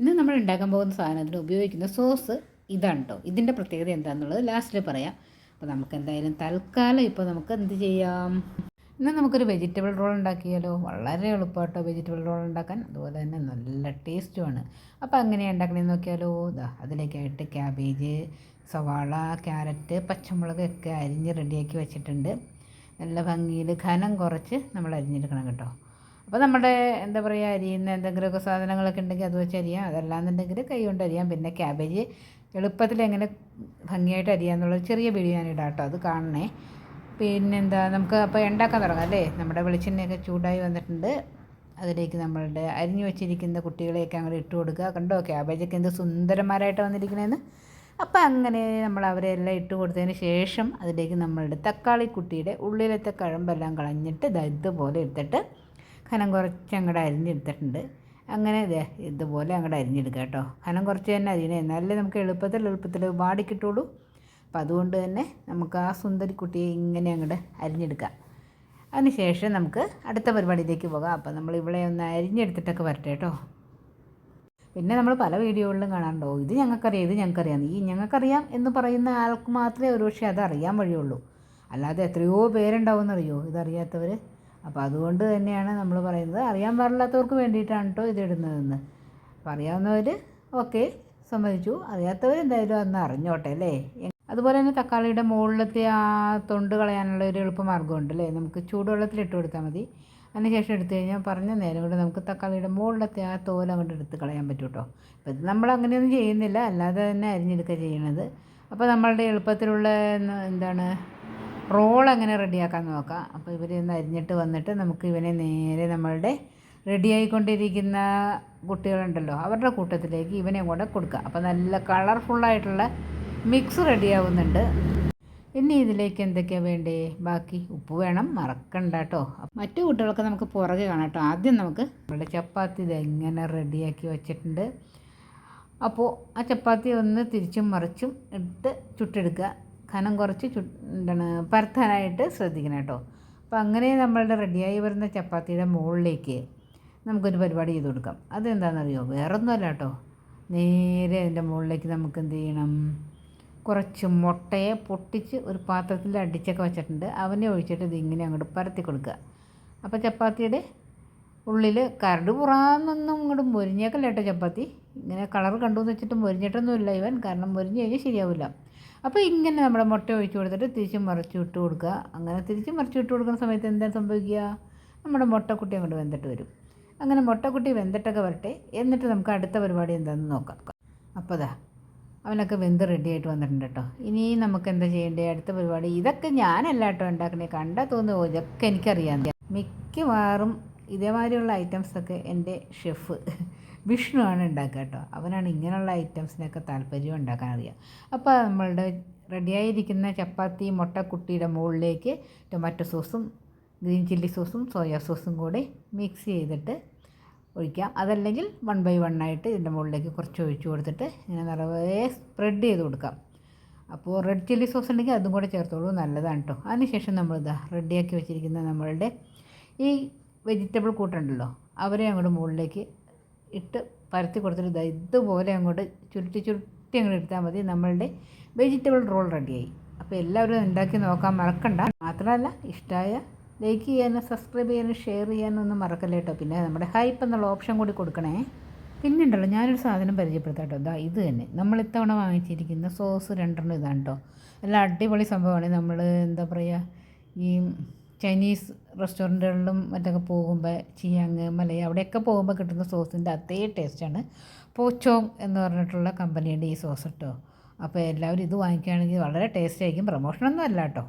ഇന്ന് നമ്മൾ ഉണ്ടാക്കാൻ പോകുന്ന സാധനത്തിന് ഉപയോഗിക്കുന്ന സോസ് ഇതാണ് കേട്ടോ ഇതിന്റെ പ്രത്യേകത എന്താണെന്നുള്ളത് ലാസ്റ്റിൽ പറയാം. അപ്പോൾ നമുക്ക് എന്തായാലും തൽക്കാലം ഇപ്പോൾ നമുക്ക് എന്ത് ചെയ്യാം? ഇന്ന് നമുക്കൊരു വെജിറ്റബിൾ റോൾ ഉണ്ടാക്കിയാലോ? വളരെ എളുപ്പമായിട്ടോ വെജിറ്റബിൾ റോൾ ഉണ്ടാക്കാൻ. അതുപോലെ തന്നെ നല്ല ടേസ്റ്റുമാണ് അപ്പോൾ അങ്ങനെ ഉണ്ടാക്കണമെന്ന് നോക്കിയാലോ? ഇതാ അതിലേക്കായിട്ട് ക്യാബേജ് സവാള ക്യാരറ്റ് പച്ചമുളക് ഒക്കെ അരിഞ്ഞ് റെഡിയാക്കി വെച്ചിട്ടുണ്ട്. നല്ല ഭംഗിയിൽ ഘനം കുറച്ച് നമ്മൾ അരിഞ്ഞെടുക്കണം കേട്ടോ. അപ്പോൾ നമ്മുടെ എന്താ പറയുക അരിയുന്ന എന്തെങ്കിലുമൊക്കെ സാധനങ്ങളൊക്കെ ഉണ്ടെങ്കിൽ അത് വെച്ച് അരിയാം. അതല്ലാന്നുണ്ടെങ്കിൽ കൈ കൊണ്ട് അരിയാം. പിന്നെ ക്യാബേജ് എളുപ്പത്തിൽ എങ്ങനെ ഭംഗിയായിട്ട് അരിയാന്നുള്ളത് ചെറിയ വീഡിയോ ഞാൻ ഇടാം കേട്ടോ. അത് കാണണേ. പിന്നെന്താ നമുക്ക് അപ്പോൾ ഉണ്ടാക്കാൻ തുടങ്ങാം അല്ലേ? നമ്മുടെ വെളിച്ചെണ്ണയൊക്കെ ചൂടായി വന്നിട്ടുണ്ട്. അതിലേക്ക് നമ്മളുടെ അരിഞ്ഞു വെച്ചിരിക്കുന്ന കുട്ടികളെയൊക്കെ അങ്ങോട്ട് ഇട്ട് കൊടുക്കുക. കണ്ടോ ക്യാബേജൊക്കെ എന്ത് സുന്ദരന്മാരായിട്ട് വന്നിരിക്കണേന്ന്. അപ്പോൾ അങ്ങനെ നമ്മൾ അവരെല്ലാം ഇട്ട് കൊടുത്തതിന് ശേഷം അതിലേക്ക് നമ്മളുടെ തക്കാളി കുട്ടിയുടെ ഉള്ളിലത്തെ കഴമ്പെല്ലാം കളഞ്ഞിട്ട് ഇതുപോലെ എടുത്തിട്ട് ഖനം കുറച്ച് അങ്ങോട്ട് അരിഞ്ഞെടുത്തിട്ടുണ്ട്. അങ്ങനെ ഇതേ ഇതുപോലെ അങ്ങോട്ട് അരിഞ്ഞെടുക്കുക കേട്ടോ. കനം കുറച്ച് തന്നെ അരിയണേ. എന്നാലേ നമുക്ക് എളുപ്പത്തിൽ എളുപ്പത്തിൽ വാടി കിട്ടുള്ളൂ. അപ്പോൾ അതുകൊണ്ട് തന്നെ നമുക്ക് ആ സുന്ദരിക്കുട്ടിയെ ഇങ്ങനെ അങ്ങോട്ട് അരിഞ്ഞെടുക്കാം അതിനുശേഷം നമുക്ക് അടുത്ത പരിപാടിയിലേക്ക് പോകാം. അപ്പോൾ നമ്മൾ ഇവിടെ ഒന്ന് അരിഞ്ഞെടുത്തിട്ടൊക്കെ വരട്ടെ കേട്ടോ. പിന്നെ നമ്മൾ പല വീഡിയോകളിലും കാണാറുണ്ടോ. ഇത് ഞങ്ങൾക്കറിയാം ഇത് ഞങ്ങൾക്കറിയാം. ഈ ഞങ്ങൾക്കറിയാം എന്ന് പറയുന്ന ആൾക്ക് മാത്രമേ ഒരുപക്ഷെ അത് അറിയാൻ വഴിയുള്ളൂ. അല്ലാതെ എത്രയോ പേരുണ്ടാവുമെന്നറിയോ ഇതറിയാത്തവർ അപ്പോൾ അതുകൊണ്ട് തന്നെയാണ് നമ്മൾ പറയുന്നത്. അറിയാൻ പാടില്ലാത്തവർക്ക് വേണ്ടിയിട്ടാണ് കേട്ടോ ഇതിടുന്നതെന്ന് അപ്പോൾ അറിയാവുന്നവർ ഓക്കെ സമ്മതിച്ചു. അറിയാത്തവർ എന്തായാലും അന്ന് അറിഞ്ഞോട്ടെ അല്ലേ? അതുപോലെ തന്നെ തക്കാളിയുടെ മുകളിലത്തെ ആ തൊണ്ട് കളയാനുള്ള ഒരു എളുപ്പമാർഗമുണ്ട് അല്ലേ? നമുക്ക് ചൂടുവെള്ളത്തിൽ ഇട്ട് കൊടുത്താൽ മതി. അതിനുശേഷം എടുത്തു കഴിഞ്ഞാൽ പറഞ്ഞ നേരം കൊണ്ട് നമുക്ക് തക്കാളിയുടെ മുകളിലത്തെ ആ തോല അങ്ങോട്ട് എടുത്ത് കളയാൻ പറ്റും കേട്ടോ അപ്പോൾ ഇത് നമ്മൾ അങ്ങനെയൊന്നും ചെയ്യുന്നില്ല. അല്ലാതെ തന്നെ അരിഞ്ഞെടുക്കുക ചെയ്യണത്. അപ്പോൾ നമ്മളുടെ എളുപ്പത്തിലുള്ള എന്താണ് റോൾ അങ്ങനെ റെഡിയാക്കാൻ നോക്കാം? അപ്പോൾ ഇവർ ഒന്ന് അരിഞ്ഞിട്ട് വന്നിട്ട് നമുക്ക് ഇവനെ നേരെ നമ്മളുടെ റെഡിയായിക്കൊണ്ടിരിക്കുന്ന കുട്ടികളുണ്ടല്ലോ അവരുടെ കൂട്ടത്തിലേക്ക് ഇവനെ കൂടെ കൊടുക്കുക അപ്പോൾ നല്ല കളർഫുള്ളായിട്ടുള്ള മിക്സ് റെഡിയാവുന്നുണ്ട് ഇനി ഇതിലേക്ക് എന്തൊക്കെയാണ് വേണ്ടേ? ബാക്കി ഉപ്പ് വേണം മറക്കണ്ട കേട്ടോ. മറ്റു കുട്ടികളൊക്കെ നമുക്ക് പുറകെ കാണാം കേട്ടോ. ആദ്യം നമുക്ക് നമ്മുടെ ചപ്പാത്തി ഇതെങ്ങനെ റെഡിയാക്കി വെച്ചിട്ടുണ്ട്. അപ്പോൾ ആ ചപ്പാത്തി ഒന്ന് തിരിച്ചും മറിച്ചും ഇട്ട് ചുട്ടെടുക്കുക. ഖനം കുറച്ച് ചു എന്താണ് പരത്താനായിട്ട് ശ്രദ്ധിക്കണം കേട്ടോ. അപ്പോൾ അങ്ങനെ നമ്മളുടെ റെഡിയായി വരുന്ന ചപ്പാത്തിയുടെ മുകളിലേക്ക് നമുക്കൊരു പരിപാടി ചെയ്ത് കൊടുക്കാം. അതെന്താണെന്നറിയോ? വേറൊന്നുമല്ല കേട്ടോ. നേരെ അതിന്റെ മുകളിലേക്ക് നമുക്ക് എന്ത് ചെയ്യണം? കുറച്ച് മുട്ടയെ പൊട്ടിച്ച് ഒരു പാത്രത്തിൽ അടിച്ചൊക്കെ വെച്ചിട്ടുണ്ട്. അവനെ ഒഴിച്ചിട്ട് ഇതിങ്ങനെ അങ്ങോട്ട് പരത്തി കൊടുക്കുക. അപ്പോൾ ചപ്പാത്തിയുടെ ഉള്ളിൽ കരട് പുറാന്നൊന്നും ഇങ്ങോട്ട് മൊരിഞ്ഞേക്കല്ല കേട്ടോ ചപ്പാത്തി. ഇങ്ങനെ കളർ കണ്ടു എന്ന് വെച്ചിട്ട് മൊരിഞ്ഞിട്ടൊന്നുമില്ല ഇവൻ. കാരണം മൊരിഞ്ഞ് കഴിഞ്ഞാൽ ശരിയാവില്ല. അപ്പോൾ ഇങ്ങനെ നമ്മുടെ മുട്ട ഒഴിച്ച് കൊടുത്തിട്ട് തിരിച്ചും മറിച്ച് ഇട്ട് കൊടുക്കുക. അങ്ങനെ തിരിച്ചും മറിച്ച് ഇട്ട് കൊടുക്കുന്ന സമയത്ത് എന്താണ് സംഭവിക്കുക? നമ്മുടെ മുട്ടക്കുട്ടി അങ്ങോട്ട് വെന്തിട്ട് വരും. അങ്ങനെ മുട്ടക്കുട്ടി വെന്തിട്ടൊക്കെ വരട്ടെ. എന്നിട്ട് നമുക്ക് അടുത്ത പരിപാടി എന്താണെന്ന് നോക്കാം. അപ്പോൾ അതാ അവനൊക്കെ വെന്ത് റെഡി ആയിട്ട് വന്നിട്ടുണ്ട് കേട്ടോ. ഇനി നമുക്ക് എന്താ ചെയ്യേണ്ടത് അടുത്ത പരിപാടി. ഇതൊക്കെ ഞാനല്ല കേട്ടോ ഉണ്ടാക്കണേ. കണ്ടാൽ തോന്നുന്നു ഇതൊക്കെ എനിക്കറിയാം. മിക്കവാറും ഇതേമാതിരിയുള്ള ഐറ്റംസൊക്കെ എന്റെ ഷെഫ് വിഷ്ണു ആണ് ഉണ്ടാക്കുക കേട്ടോ. അവനാണ് ഇങ്ങനെയുള്ള ഐറ്റംസിനൊക്കെ താല്പര്യം ഉണ്ടാക്കാൻ അറിയാം. അപ്പോൾ നമ്മളുടെ റെഡിയായിരിക്കുന്ന ചപ്പാത്തി മുട്ടക്കുട്ടിയുടെ മുകളിലേക്ക് ടൊമാറ്റോ സോസും ഗ്രീൻ ചില്ലി സോസും സോയാ സോസും കൂടി മിക്സ് ചെയ്തിട്ട് ഒഴിക്കാം. അതല്ലെങ്കിൽ വൺ ബൈ വൺ ആയിട്ട് ഇതിന്റെ മുകളിലേക്ക് കുറച്ച് ഒഴിച്ചു കൊടുത്തിട്ട് ഇങ്ങനെ നിറയെ സ്പ്രെഡ് ചെയ്ത് കൊടുക്കാം. അപ്പോൾ റെഡ് ചില്ലി സോസ് ഉണ്ടെങ്കിൽ അതും കൂടെ ചേർത്തോളൂ. നല്ലതാണ് കേട്ടോ. അതിനുശേഷം നമ്മളിതാ റെഡിയാക്കി വെച്ചിരിക്കുന്ന നമ്മളുടെ ഈ വെജിറ്റബിൾ കൂട്ടുണ്ടല്ലോ അവരെ അങ്ങോട്ട് മുകളിലേക്ക് ഇട്ട് പരത്തി കൊടുത്തിട്ട് ഇതാ ഇതുപോലെ അങ്ങോട്ട് ചുരുട്ടി ചുരുട്ടി അങ്ങോട്ട് എടുത്താൽ മതി. നമ്മളുടെ വെജിറ്റബിൾ റോൾ റെഡിയായി അപ്പോൾ എല്ലാവരും ഉണ്ടാക്കി നോക്കാൻ മറക്കണ്ട. മാത്രമല്ല ഇഷ്ടമായ ലൈക്ക് ചെയ്യാനും സബ്സ്ക്രൈബ് ചെയ്യാനും ഷെയർ ചെയ്യാനും ഒന്നും മറക്കല്ല കേട്ടോ. പിന്നെ നമ്മുടെ ഹൈപ്പ് എന്നുള്ള ഓപ്ഷൻ കൂടി കൊടുക്കണേ. പിന്നെ ഉണ്ടല്ലോ ഞാനൊരു സാധനം പരിചയപ്പെടുത്താട്ടോ. ഇതാ ഇത് തന്നെ. നമ്മൾ ഇത്തവണ വാങ്ങിച്ചിരിക്കുന്ന സോസ് രണ്ടെണ്ണം ഇതാണ് കേട്ടോ. എല്ലാം അടിപൊളി സംഭവമാണ്. നമ്മൾ എന്താ പറയുക ഈ ചൈനീസ് റെസ്റ്റോറന്റുകളിലും മറ്റൊക്കെ പോകുമ്പോൾ ചിയാങ് മലയ അവിടെയൊക്കെ പോകുമ്പോൾ കിട്ടുന്ന സോസിന്റെ അതേ ടേസ്റ്റാണ് പോച്ചോങ് എന്ന് പറഞ്ഞിട്ടുള്ള കമ്പനിയുടെ ഈ സോസ് കേട്ടോ അപ്പോൾ എല്ലാവരും ഇത് വാങ്ങിക്കുകയാണെങ്കിൽ വളരെ ടേസ്റ്റ് ആയിരിക്കും. പ്രമോഷനൊന്നും അല്ല കേട്ടോ